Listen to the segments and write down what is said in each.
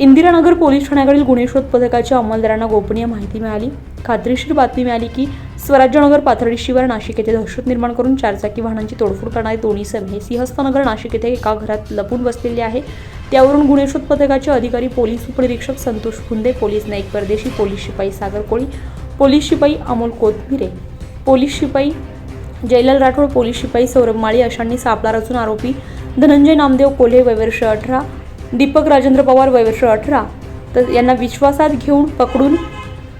Indiranagar police ठाण्याकडील गुन्हे शोध पथकाच्या अंमलदारांना गोपनीय माहिती मिळाली. खात्रीशीर बातमी मिळाली की स्वराज्यनगर पाथर्डी शिवार नाशिक येथे दहशत निर्माण करून चारचाकी वाहनांची तोडफोड करणारे दोन्ही सम हे सिंहस्थनगर नाशिक येथे एका घरात लपून बसलेले आहे. त्यावरून गुन्हे शोध पथकाचे अधिकारी पोलीस उपनिरीक्षक संतोष फुंदे पोलीस नाईक परदेशी पोलीस शिपाई सागर कोळी पोलीस शिपाई अमोल कोथमिरे पोलीस शिपाई जयलाल राठोड पोलीस शिपाई सौरभ माळी अशांनी सापळा रचून आरोपी धनंजय नामदेव कोल्हे वयवर्ष अठरा दीपक राजेंद्र पवार वयवर्ष अठरा. तर यांना विश्वासात घेऊन पकडून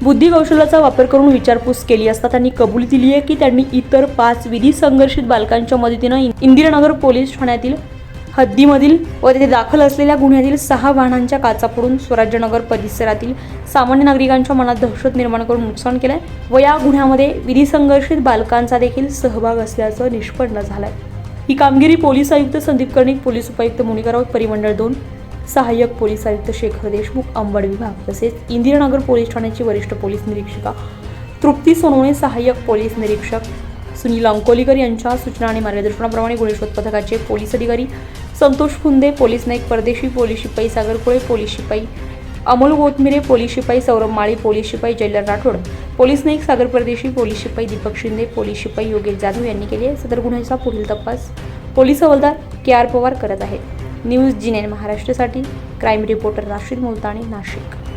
बुद्धी कौशल्याचा वापर करून विचारपूस केली असता त्यांनी कबुली दिली आहे की त्यांनी इतर पाच विधी संघर्षित बालकांच्या मदतीनं इंदिरानगर पोलीस ठाण्यातील हद्दीमधील व तेथे दाखल असलेल्या गुन्ह्यातील सहा वाहनांच्या काचा पडून स्वराज्यनगर परिसरातील सामान्य नागरिकांच्या मनात दहशत निर्माण करून नुकसान केलंय व या गुन्ह्यामध्ये विधी संघर्षित बालकांचा देखील सहभाग असल्याचं निष्पन्न झालंय. ही कामगिरी पोलीस आयुक्त संदीप कर्णिक पोलीस उपायुक्त मुनिकाराव परिमंडळ दोन सहाय्यक पोलीस आयुक्त शेखर देशमुख अंबड विभाग तसेच इंदिरानगर पोलीस ठाण्याची वरिष्ठ पोलीस निरीक्षिका. तृप्ती सोनवणे सहाय्यक पोलीस निरीक्षक. सुनील अंकोलीकर यांच्या सूचना आणि मार्गदर्शनाप्रमाणे गुन्हे पथकाचे पोलीस अधिकारी. संतोष फुंदे पोलीस नाईक परदेशी पोलीस शिपाई सागरकुळे पोलीस शिपाई अमोल गोतमिरे पोलीस शिपाई सौरभ माळी पोलीस शिपाई जयलर राठोड. पोलीस नाईक सागर परदेशी पोलीस शिपाई दीपक शिंदे पोलीस शिपाई योगेश जाधव यांनी केली आहे. सदर गुन्ह्याचा पुढील तपास पोलीस हवालदार के आर पवार करत आहेत. न्यूज जिनेन महाराष्ट्रासाठी. Crime reporter Rashid Multani Nashik.